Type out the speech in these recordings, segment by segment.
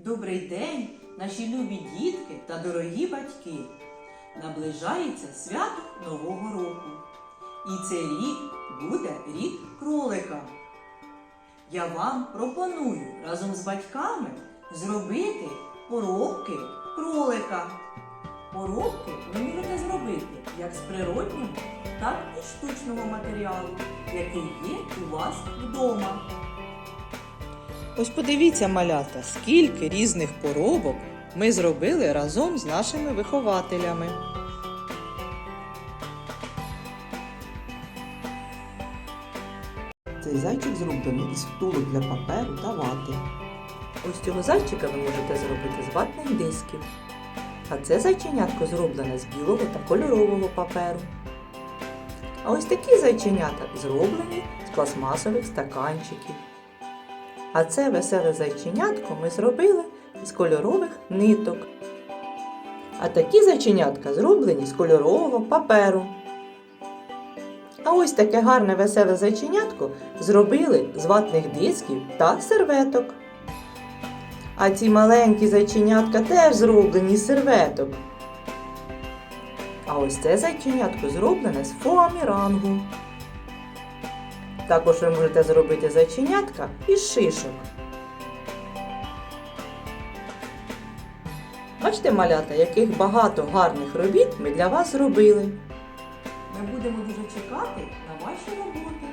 Добрий день, наші любі дітки та дорогі батьки. Наближається свято Нового року. І цей рік буде рік кролика. Я вам пропоную разом з батьками зробити поробки кролика. Поробки ви можете зробити як з природнього, так і штучного матеріалу, який є у вас вдома. Ось подивіться, малята, скільки різних поробок ми зробили разом з нашими вихователями. Цей зайчик зроблений із втулок для паперу та вати. Ось цього зайчика ви можете зробити з ватних дисків. А це зайченятко зроблене з білого та кольорового паперу. А ось такі зайченята зроблені з пластмасових стаканчиків. А це веселе зайченятко ми зробили із кольорових ниток. А такі зайченятка зроблені з кольорового паперу. А ось таке гарне веселе зайченятко зробили з ватних дисків та серветок. А ці маленькі зайченятка теж зроблені з серветок. А ось це зайченятко зроблене з фоамірангу. Також ви можете зробити зайченятка із шишок. Бачите, малята, яких багато гарних робіт ми для вас зробили. Ми будемо дуже чекати на ваші роботи.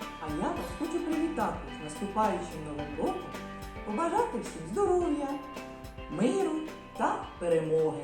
А я вас хочу привітати з наступаючим новим роком, побажати всім здоров'я, миру та перемоги.